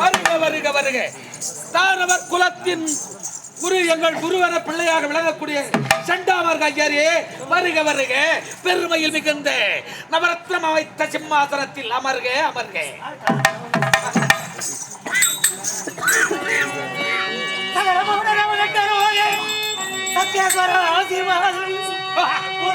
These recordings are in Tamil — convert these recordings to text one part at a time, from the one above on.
வருக வருக வருக. தானவர் குலத்தின் குரு எங்கள் குருவன பிள்ளையாக விளங்கக்கூடிய சண்டாமர்க ஐயரே வருக வருக. பெருமையில் மிகுந்த நவரத்னம் அமைத்த சிம்மாசனத்தில் அமர்க அமர்க.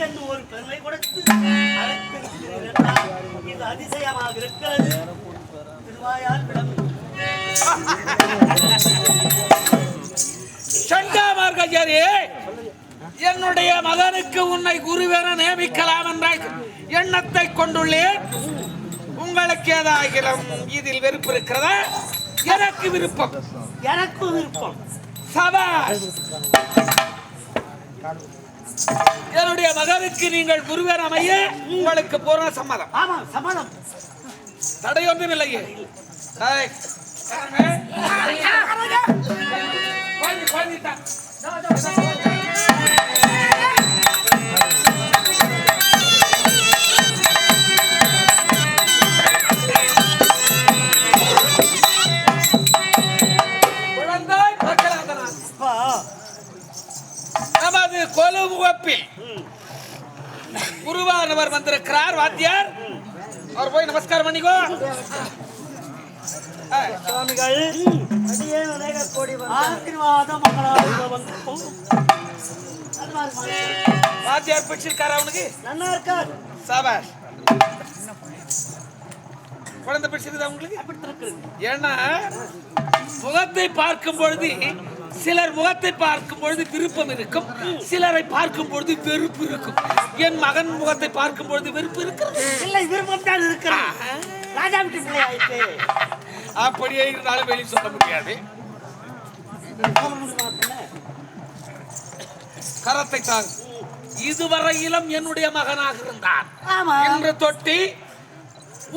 எனக்கென்று ஒரு பெருமை கொடுத்து இது அதிசயமாக இருக்கிறது. திருவாயால் ஐயரே என்னுடைய மகனுக்கு உன்னை குருவென நியமிக்கலாம் என்ற எண்ணத்தை கொண்டுள்ளேன். உங்களுக்கு ஏதாகிலும் இதில் வெறுப்பு இருக்கிறதா? எனக்கு விருப்பம். எனக்கும் விருப்பம். சபாஷ். என்னுடைய மகனுக்கு நீங்கள் குருவர் அமைய உங்களுக்கு பூர்ண சம்மதம் ஆமா சம்மதம் தடையொன்றும் இல்லையே ஏய், குழந்தை, அதாவது கொலுவப்பில் குருவானவர் வந்திருக்கிறார் வாத்தியார். அவர் போய் நமஸ்காரம் பண்ணிக்கோ. சுவாமிகள் ஆசீர்வாதம் வாத்தியார் பிடிச்சிருக்காரு அவனுக்கு? நல்லா இருக்கார். சாபாஷ் குழந்தை பிடிச்சிருக்குது அவங்களுக்கு ஏன்னா முகத்தை பார்க்கும் பொழுது சிலர் முகத்தை பார்க்கும் பொழுது விருப்பம் இருக்கும். சிலரை பார்க்கும் பொழுது வெறுப்பு இருக்கும். என் மகன் முகத்தை பார்க்கும் பொழுது வெறுப்பு இருக்கிறது. இல்லை விருப்பம் தான் இருக்கிறான் ராஜா வீட்டு பிள்ளை ஆயிட்டு. அப்படியே இருந்தாலும் வெளியே சொல்ல முடியாது. கரத்தை தாங்க இதுவரையிலும் என்னுடைய மகனாக இருந்தான் என்று தொட்டி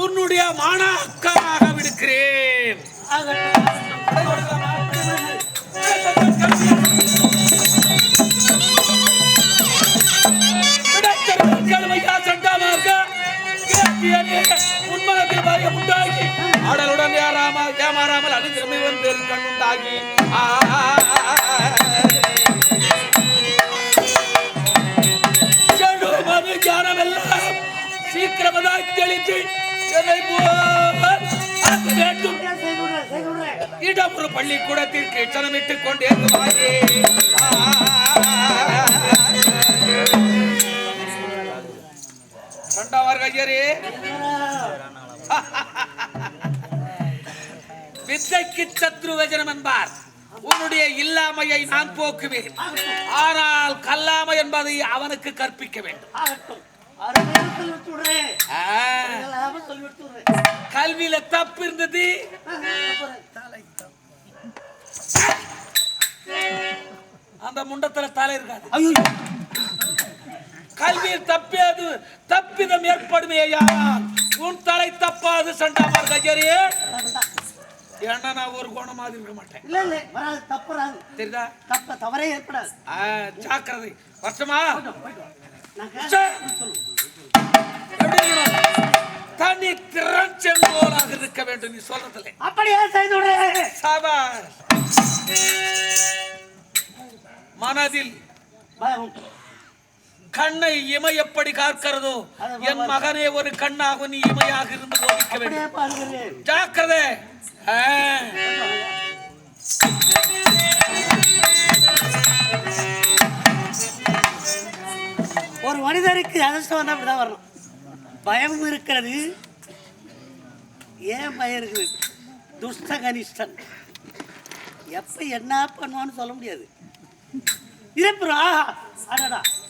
உன்னுடைய மாணாக்கராக விடுக்கிறேன். பேர் ஆ சீக்கிரமதாய் தெளித்து என்னை வேண்டும் செய்து பள்ளிக்கூடத்திற்கு எச்சனமிட்டுக் கொண்டே கண்டவர் கையரே வித்தைக்கு சத்ரு வஜனம் என்பார். உன்னுடைய இல்லாமையை நான் போக்குவேன். ஆனால் கல்லாமை என்பதை அவனுக்கு கற்பிக்க வேண்டும். கல்வியில தப்பு இருந்தது. அந்த முண்டத்துல தலை இருக்காது. கல்வியில் தப்பியது தப்பிதம் ஏற்படுமேயானால் உன் தலை தப்பாது சண்டாமார் கஜரியே ஏன்னா நான் ஒரு கோணம் இருக்க மாட்டேன். இல்ல இல்ல வராது தப்புறாது. தெரியுதா? தப்ப தவறே ஏற்படாது. ஜாக்கிரதை. வருஷமா? தனி திறஞ்செங்கோலாக இருக்க வேண்டும் நீ சொல்றதுல அப்படியே செய்து சாபாஷ் மனதில் பயம் கண்ணை இமை எப்படி காக்கிறதோ என் மகனே ஒரு கண்ணாக நீ இமையாக இருந்து போதிக்க வேண்டும். ஜாக்கிரதை. ஒரு மனிதருக்கு அதிர்ஷ்டம் வந்தா அப்படிதான் வரணும். பயம் இருக்கிறது ஏன் பயம் இருக்குது? துஷ்ட கனிஷ்டன் எப்ப என்ன பண்ணுவான்னு சொல்ல முடியாது. இருப்புறா அடடா.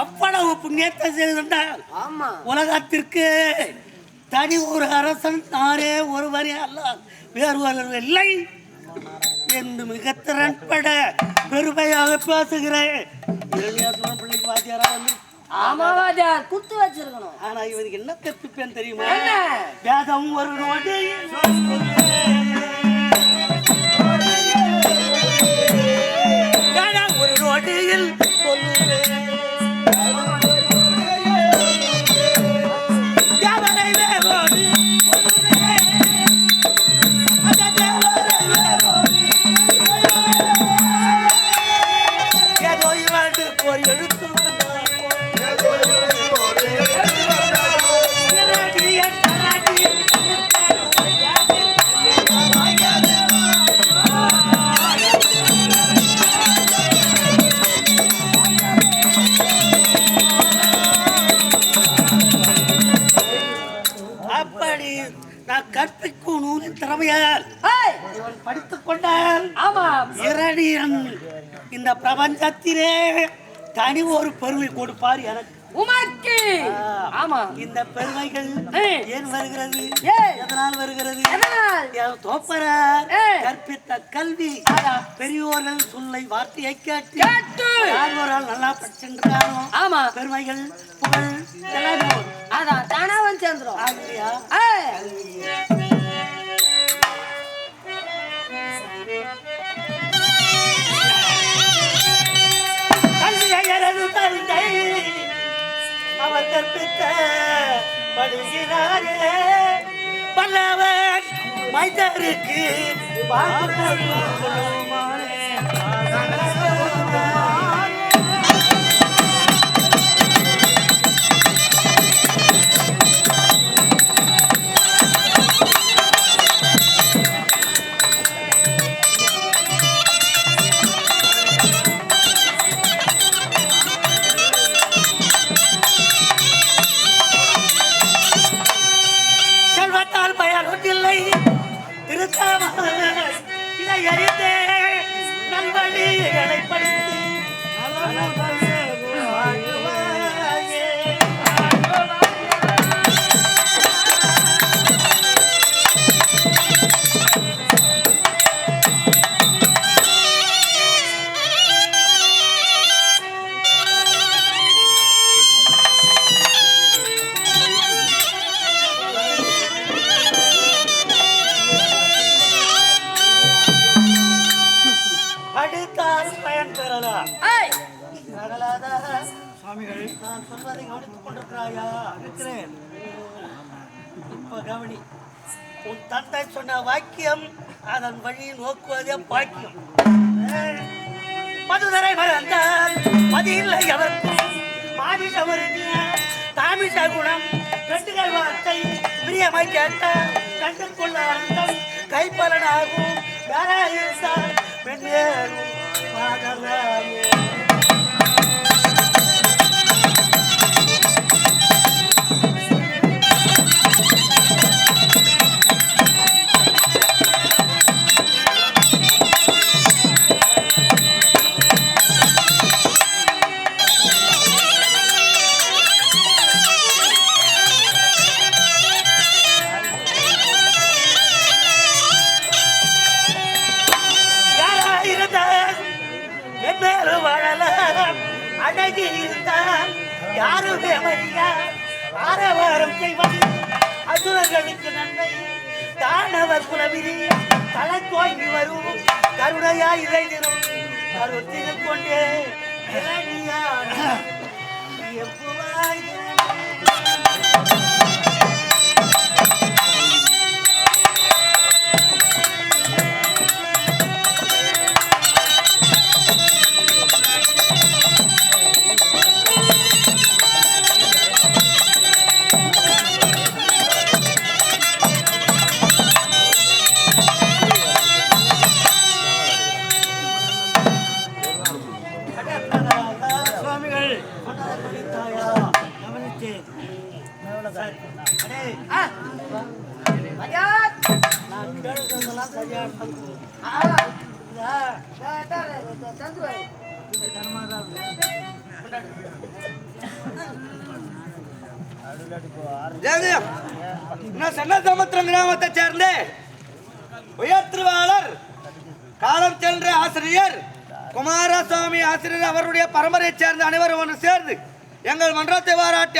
எவ்வளவு புண்ணியத்தை செய்திருந்தால் ஆமா. உலகத்திற்கு தனி ஒரு அரசன் நானே ஒருவரே அல்ல. வேறு ஒருவர் இல்லை என்று மிக திறன்பட பெருமையாக பேசுகிறேன். இரணியாசுவரன் பிள்ளைக்கு வாத்தியாரா வந்து? ஆமா வாத்தியார். குத்து வச்சிருக்கணும். ஆனா இவனுக்கு என்ன தெத்துப்பேன் தெரியுமா? வேதம் ஒரு நோடி. ஒரு நோடியில் இவன் படித்துக் கொண்டால் ஆமா இரணியன் இந்த பிரபஞ்சத்திலே தனி ஒரு பெருமை கொடுப்பார் எனக்கு. உமக்கு! ஆமா இந்த பெருமைகள். ஏன் வருகிறது. எதனால் வருகிறது? தோப்பரார். கற்பித்த கல்வி. பெரியோர்கள் சொல்லை வார்த்தையை கேட்டு கேட்டு. யார் ஒரு ஆள் நல்லா படிச்சிருக்கானோ ஆமா பெருமைகள் புகழ் எல்லாமே. அதான் தானா வந்து சேர்ந்துரும் ஆகலையா கற்பித்த படுகிறாரே பல்லவன் மைதருக்கு நான் சொல்வதை கவனித்துக் கொண்டிருக்கிறாயா இருக்கிறேன். இப்ப கவனி. உன் தந்தை சொன்ன வாக்கியம் அதன் வழி நோக்குவதே பாக்கியம். மதுதரை மறந்தால் மதி இல்லை எவருக்கும் மாமிச தாமிச குணம் கண்டுகள் வார்த்தை பிரியமாய் கேட்டால் கண்டு கொள்ள அர்த்தம். கைப்பலனாகும் வேற இருந்தால் பாடலாயே மென்மேலும் வாழலாம்? அழகி இருந்தால் யாருமே மரியா ஆரவாரம் செய்வது அசுரர்களுக்கு நன்மை. தானவர் குலவிரி தலை தோங்கி வரும். கருணையா தினம் கருத்திரு கொண்டே எப்போ சன்னசமுத்திரம் கிராமத்தை சேர்ந்த உயர்த்திருவாளர் காலம் சென்ற ஆசிரியர் குமாரசாமி ஆசிரியர் அவருடைய பரம்பரையைச் சேர்ந்த அனைவரும் ஒன்று சேர்ந்து எங்கள் மன்றத்தை பாராட்டி